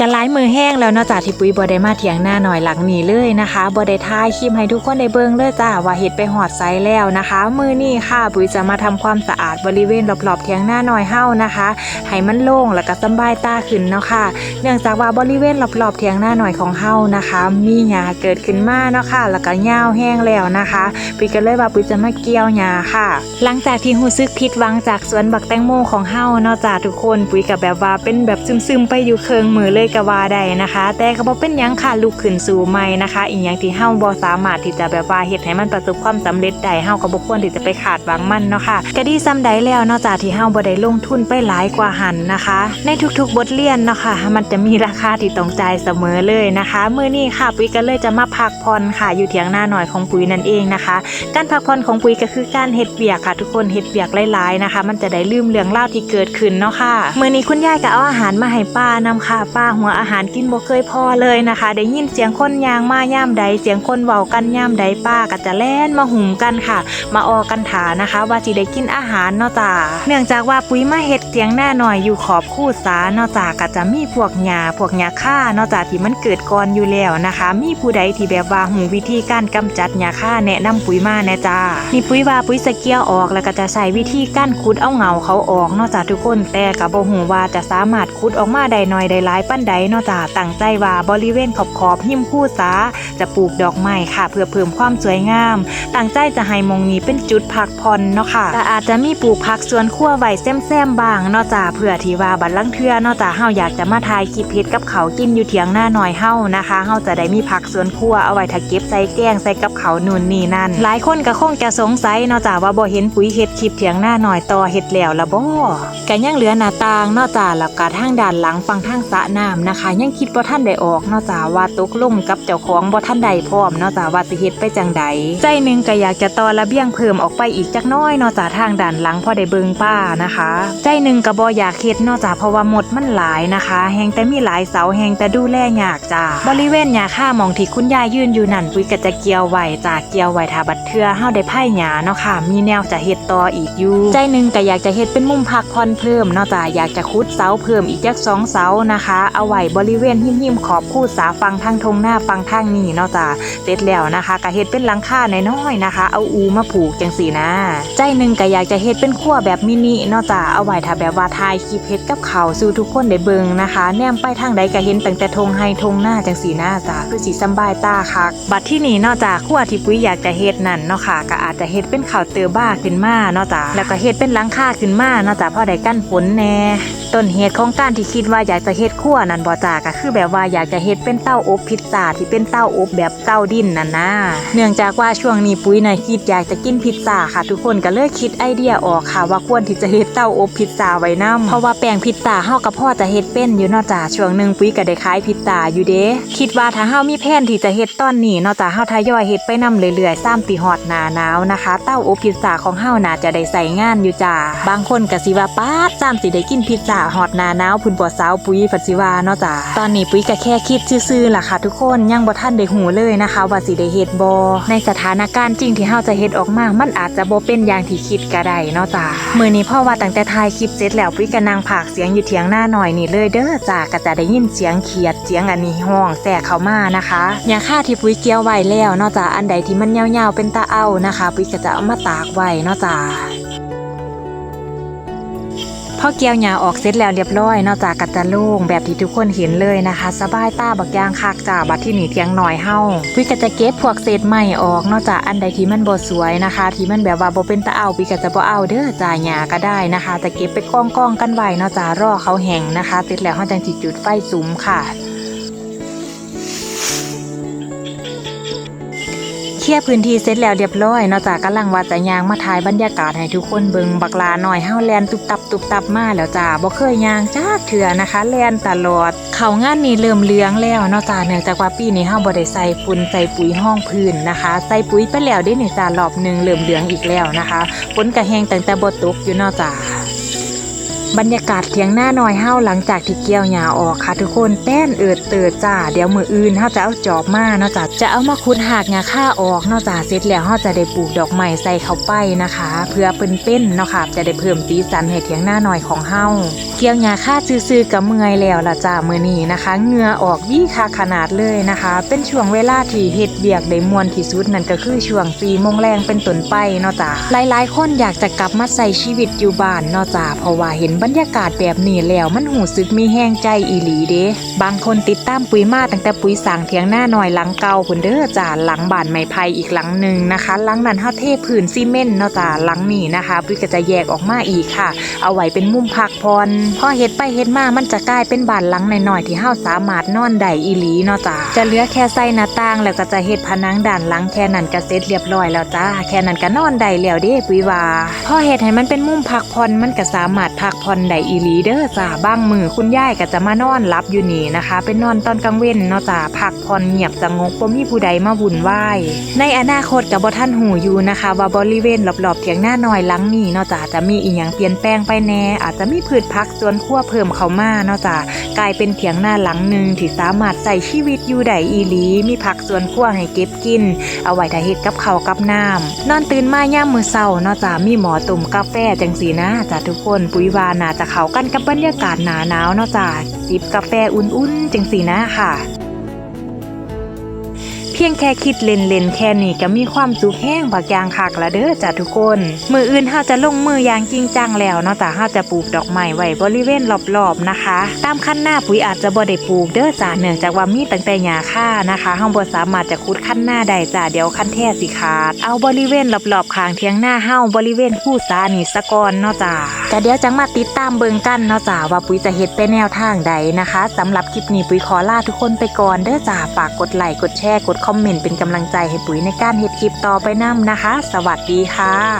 กันหลายมือแห้งแล้วเนาะจ้าที่ปุ้ยบ่ได้มาเถียงหน้าหน่อยหลังนี้เลยนะคะบ่ได้ถ่ายคลิปให้ทุกคนได้เบิ่งเลยจ้าว่าเฮ็ดไปหอดไซแล้วนะคะ มือนี้ค่ะปุ้ยจะมาทำความสะอาดบริเวณรอบๆเถียงหน้าหน่อยเฮานะคะให้มันโล่งแล้วก็สำบายตาขึ้นเนาะค่ะ เนื่องจากว่าบริเวณรอบๆเถียงหน้าหน่อยของเฮานะคะ มีหญ้าเกิดขึ้นมาเนาะค่ะ แล้วก็หญ้าแห้งแล้วนะคะปุ้ยก็เลยว่าปุ้ยจะมาเกี่ยวหญ้าค่ะ หลังจากที่รู้สึกผิดหวังจากสวนบักแตงโมของเฮาเนาะจ้าทุกคนปุ้ยก็แบบว่าเป็นแบบซึมๆไปอยู่เคิงมือเลยก็ว่าได้นะคะ แต่ก็บ่เป็นยังค่ะลุกขึ้นสู่ใหม่นะคะ อีกอย่างที่เฮาบ่สามารถที่จะแบบว่าเฮ็ดให้มันประสบความสำเร็จได้เฮาก็บ่ควรที่จะไปขาดหวังมันเนาะค่ะก็ดีซ้ำใดแล้วนอกจากที่เฮาบ่ได้ลงทุนไปหลายกว่าหันนะคะ ในทุกๆบทเรียนเนาะค่ะมันจะมีราคาที่ต้องจ่ายเสมอเลยนะคะมื้อนี้ค่ะปุ้ยก็เลยจะมาพักผ่อนค่ะ อยู่เถียงหน้าหน่อยของปุ้ยนั่นเองนะคะ การพักผ่อนของปุ้ยก็คือการเฮ็ดเวียกค่ะ ทุกคนเฮ็ดเวียกหลายๆนะคะ มันจะได้ลืมเรื่องเล่าที่เกิดขึ้นเนาะค่ะมื้อนี้คุณยายก็เอาอาหารมาให้ป้านำค่ะป้าหัวอาหารกินบ่เคยพอเลยนะคะ ได้ยินเสียงคนยางมาย่ามใด เสียงคนเว้ากันย่ามใดป้าก็จะแล่นมาหุ่มกันค่ะ มาออกันถานะคะ ว่าสิได้กินอาหารเนาะจ้าเนื่องจากว่าปุ้ยมาเฮ็ดเสียงหน้าหน่อยอยู่ขอบคู่สาเนาะจ้าก็จะมีพวกหญ้าพวกหญ้าค่าเนาะจ้าที่มันเกิดก่อนอยู่แล้วนะคะ มีผู้ใดที่แบบว่าหูวิธีการกำจัดหญ้าค่าแนะนำปุ๋ยมาแน่จ้านี่ปุ้ยว่าปุ้ยสเกียออกแล้วก็จะใช้วิธีการขุดเอาเงาเขาออกเนาะจ้าทุกคนแต่ก็บ่ฮู้ว่าจะสามารถขุดออกมาได้น้อยได้หลายปานใดเนาะจ้าตั้งใจว่าบริเวณขอบขอบหิมคู่สาจะปลูกดอกไม้ค่ะ เพื่อเพิ่มความสวยงามตั้งใจจะให้มองนี้เป็นจุดพักผ่อนเนาะค่ะแต่อาจจะมีปลูกผักสวนครัวไว้แซมๆบ้างเนาะจ้าเพื่อที่ว่าบัดลังเทือเนาะจ้าเฮาอยากจะมาทายคลิปเฮ็ดกับเขากินอยู่เถียงหน้าหน่อยเฮานะคะเฮาจะได้มีผักสวนครัวเอาไว้ถ้าเก็บใส่แกงใส่กับเขานู่นนี่นั่น หลายคนก็คงจะสงสัยเนาะจ้าว่าบ่เห็นปุ๋ยเฮ็ดคลิปเถียงหน้าหน่อยต่อเฮ็ดแล้วละบ่ก็ยังเหลือหน้าต่างเนาะจ้าแล้วก็ทางด้านหลังฝั่งทางสระน้ำนะคะ ยังคิดบ่ทันได้ออกเนาะจ้าว่าตกลงกับเจ้าของบ่ทันได้พร้อมเนาะจ้าว่าสิเฮ็ดไปจังใดใจหนึ่งก็อยากจะต่อระเบียงเพิ่มออกไปอีกจักน้อยเนาะจ้าทางด้านหลังพอได้เบิงป้านะคะ ใจหนึ่งก็บ่อยากเฮ็ดเนาะจ้าเพราะว่าหมดมันหลายนะคะแฮงแต่มีหลายเสาแฮงแต่ดูแลยากจ้าบริเวณหญ้าค่ามองที่คุณยายยืนอยู่นั่นปุ้ยก็จะเกี่ยวไว้จ้าเกี่ยวไว้ถ้าบัดเทื่อเฮาได้ไผ่หญ้าเนาะค่ะ มีแนวจะเฮ็ดต่ออีกอยู่ใจหนึงก็อยากจะเฮ็ดเป็นมุมพักผ่อนเพิ่มเนาะจ้าอยากจะขุดเสาเพิ่มอีกจักสองเสานะคะ เอาาไว้บริเวณหิมๆขอบคู่สาฟังทางทงหน้าฟังทางนี้เนาะจ้าเสร็จแล้วนะคะก็เฮ็ดเป็นหลังคาในน้อยนะคะ เอาอูมาผูกจังสีนะใจหนึ่งก็อยากจะเฮ็ดเป็นครัวแบบมินิเนาะจ้าเอาไว้ถ้าแบบว่าถ่ายคลิปเฮ็ดกับเขาสู่ทุกคนได้เบิงนะคะ แนมไปทางใดก็เห็นตั้งแต่ทงไฮทงหน้าจังสีหน้าจ้าคือสีสำบายตาคักบัดที่นี่เนาะจ้าครัวที่ปุ้ยอยากจะเฮ็ดนั่นเนาะค่ะก็อาจจะเฮ็ดเป็นข้าวเตือบ้าขึ้นมาเนาะจ้าแล้วก็เฮ็ดเป็นหลังคาขึ้นมาเนาะจ้าพอได้กั้นฝนแน่ต้นเหตุของการที่คิดว่าอยากจะเฮ็ดครัวนั่นบ่จ้าก็คือแบบว่าอยากจะเฮ็ดเป็นเต้าอบพิซซ่าที่เป็นเต้าอบแบบเต้าดินนั่นนะเนื่องจากว่าช่วงนี้ปุ้ยนะคิดอยากจะกินพิซซ่าค่ะ ทุกคนก็เลยคิดไอเดียออกค่ะ ว่าควรที่จะเฮ็ดเต้าอบพิซซ่าไว้นํเพราะว่าแป้งพิซซ่าเฮากับพ่อจะเฮ็ดเป็นอยู่นาะจ้าช่วงหนึ่งปุ้ยก็ได้ขายพิซซ่าอยู่เด้คิดว่าถ้าเฮามีแผนที่จะเฮ็ดตอนนี้นาะจ้าเฮาทยอยเฮ็ดไปนํเรื่อยๆซ้ำปีฮอดหนาหนาวนะคะ เต้าอบพิซซ่าของเฮาน่าจะได้ใส่งานอยู่จ้าบางคนก็สิว่าป๊าดซ้ำสิได้กินพิซซ่าฮอดหนาหนาวพุ่นบ่สาวปุ้ยฝันสิว่าเนาะจ้าตอนนี้ปุ้ยก็แค่คิดซื่อๆล่ะค่ะ ทุกคนยังบ่ทันได้หูเลยนะคะ ว่าสิได้เฮ็ดบ่ในสถานการณ์จริงที่เฮาจะเฮ็ดออกมา มันอาจจะบ่เป็นอย่างที่คิดก็ได้เนาะจ้ามื้อนี้พ่อว่าตั้งแต่ถ่ายคลิปเสร็จแล้วปุ้ยก็นั่งพากเสียงอยู่เถียงหน้าหน่อยนี่เลยเด้อจ้าก็จะได้ยินเสียงเขียดเสียงอันนี้ห้องแทรกเข้ามานะคะยาค่าที่ปุ้ยเกี่ยวไว้แล้วเนาะจ้าอันใดที่มันยาวๆเป็นตาเอานะคะ ปุ้ยก็จะเอามาตากไว้เนาะจ้า พอเกี่ยวหญ้าออกเสร็จแล้วเรียบร้อยนอกจากกัจะโล่งแบบที่ทุกคนเห็นเลยนะคะ สบายตาบักยางคักจ้าบัดที่หนีเทียงหน่อยเฮาวิก็จะเก็บพวกเศษไม้ออกนอกจากอันใดที่มันบ่สวยนะคะ ที่มันแบบว่าบ่เป็นตะเอาวิก็จะบ่เอาเด้อจ่าหญ้าก็ได้นะคะจะเก็บไปกองกองๆกันไว้นอกจากรอเขาแห้งนะคะเสร็จแล้วเฮาจังสิจุดไฟสุมค่ะ เคลียร์พื้นที่เสร็จแล้วเรียบร้อยนอกจากกำลังว่าจะยางมาถ่ายบรรยากาศให้ทุกคนเบิงบักลาหน่อยเฮาแลนตุบตับตุบตับมาแล้วจ้าบ่เคยยางจ้าเถื่อนะคะแลนตลอด เขางานนี้เริ่มเลี้ยงแล้วนอกจากเนื่องจากว่าปีนี้เฮาบ่ได้ใส่ฝุ่นใส่ปุ๋ยห้องพื้นนะคะ ใส่ปุ๋ยไปแล้วเด้นี่จ้ารอบหนึงเริ่มเหลืองอีกแล้วนะคะฝนกระแหงตั้งแต่บ่ตกอยู่นอกจาก บรรยากาศเถียงหน้าหน่อยเฮาหลังจากที่เกี่ยวหญ้าออกค่ะ ทุกคนแป้นเอิดเติดจ้าเดี๋ยวมืออื่นเฮาจะเอาจอบมาเนาะจ้ะจะเอามาขุดหากหญ้าค่าออกเนาะจ้ะเสร็จแล้วเฮาจะได้ปลูกดอกไม้ใส่เข้าไปนะคะ เพื่อเป็นเป็นเนาะค่ะจะได้เพิ่มสีสันให้เถียงหน้าหน่อยของเฮาเกี่ยวหญ้าค่าซื่อๆกับเมื่อยแล้วล่ะจ้ามื้อนี้นะคะเหงื่อออกวี่ค่ะขนาดเลยนะคะ เป็นช่วงเวลาที่เฮ็ดเบียกได้มวนที่สุดนั่นก็คือช่วง4โมงแรงเป็นต้นไปเนาะจ้ะหลายๆคนอยากจะกลับมาใส่ชีวิตอยู่บ้านเนาะจ้ะเพราะว่าเห็นบรรยากาศแบบนี้แล้วมันหูสึกมีแห้งใจอีหลีเด้บางคนติดตามปุ๋ยมาตั้งแต่ปุ๋ยสางเถียงหน้าหน่อยหลังเก่าพุ่นเด้อจ้ะหลังบ้านไม้ไผ่อีกหลังหนึ่งนะคะหลังนั้นเฮาเทพื้นซีเมนต์เนาะจ้ะหลังนี้นะคะปุ๋ยก็จะแยกออกมาอีกค่ะ เอาไว้เป็นมุมพักพรพอเฮ็ดไปเฮ็ดมามันจะกลายเป็นบ้านหลังน้อยๆที่เฮาสามารถนอนได้อีหลีเนาะจ้ะจะเหลือแค่ใส่หน้าต่างแล้วก็จะเฮ็ดผนังด้านหลังแค่นั้นก็เสร็จเรียบร้อยแล้วจ้าแค่นั้นก็นอนได้แล้วเด้ปุ้ยว่าพอเฮ็ดให้มันเป็นมุมพักผ่อนมันก็สามารถพักผ่อนไดอีลีเด้อจ้าบางมือคุณยายก็จะมานอนรับอยู่นี่นะคะ เป็นนอนตอนกลางเว้นเนาะจ้าพักผ่อนเงียบสงบบ่มีผู้ใดมาวุ่นวายในอนาคตก็บ่ทันหูอยู่นะคะ ว่าบริเวณรอบๆเถียงหน้าน้อยหลังนี้เนาะจ้าจะมีอีหยังเปลี่ยนแปลงไปแน่อาจจะมีพืชผักสวนครัวเพิ่มเข้ามาเนาะจ้ากลายเป็นเถียงหน้าหลังหนึ่งที่สามารถใส่ชีวิตอยู่ได้อีลี มีผักสวนครัวให้เก็บกิน เอาไว้ถ้ายเฮ็ดกับเขากับน้ำนอนตื่นมาย่ามมือเช้าเนาะจ้ามีหมอตุ่มกาแฟจังสีนะจ้าทุกคนปุ๋ยวาน่าจะเข้ากันกับบรรยากาศหนาหนาวเนาะจ้าจิบกาแฟอุ่นๆจังสีนะค่ะ เพียงแค่คิดเล่นๆแค่นี้ก็มีความสุขแห้งบากอย่างคักละเด้อจ้ะทุกคน มืออื่นเฮาจะลงมืออย่างจริงจังแล้วเนาะจ้ะเฮาจะปลูกดอกไม้ไว้บริเวณรอบๆนะคะ ตามขั้นหน้าปุ๋ยอาจจะบ่ได้ปลูกเด้อจ้ะเนื่องจากว่ามีตั้งแต่หญ้าค่านะคะเฮาบ่สามารถจะขุดขั้นหน้าได้จ้ะเดี๋ยวขั้นแท้สิขาด เอาบริเวณรอบๆข้างเทียงหน้าเฮาบริเวณคู่สานี่สะก่อนเนาะจ้ะแต่เดี๋ยวจังมาติดตามเบิ่งกันเนาะจ้ะว่าปุ๋ยจะเฮ็ดไปแนวทางใดนะคะสำหรับคลิปนี้ปุ๋ยขอลาทุกคนไปก่อนเด้อจ้ะฝากกดไลค์กดแชร์กดคอมเมนต์เป็นกำลังใจให้ปุ๋ยในการเฮ็ดคลิปต่อไปนํนะคะ สวัสดีค่ะ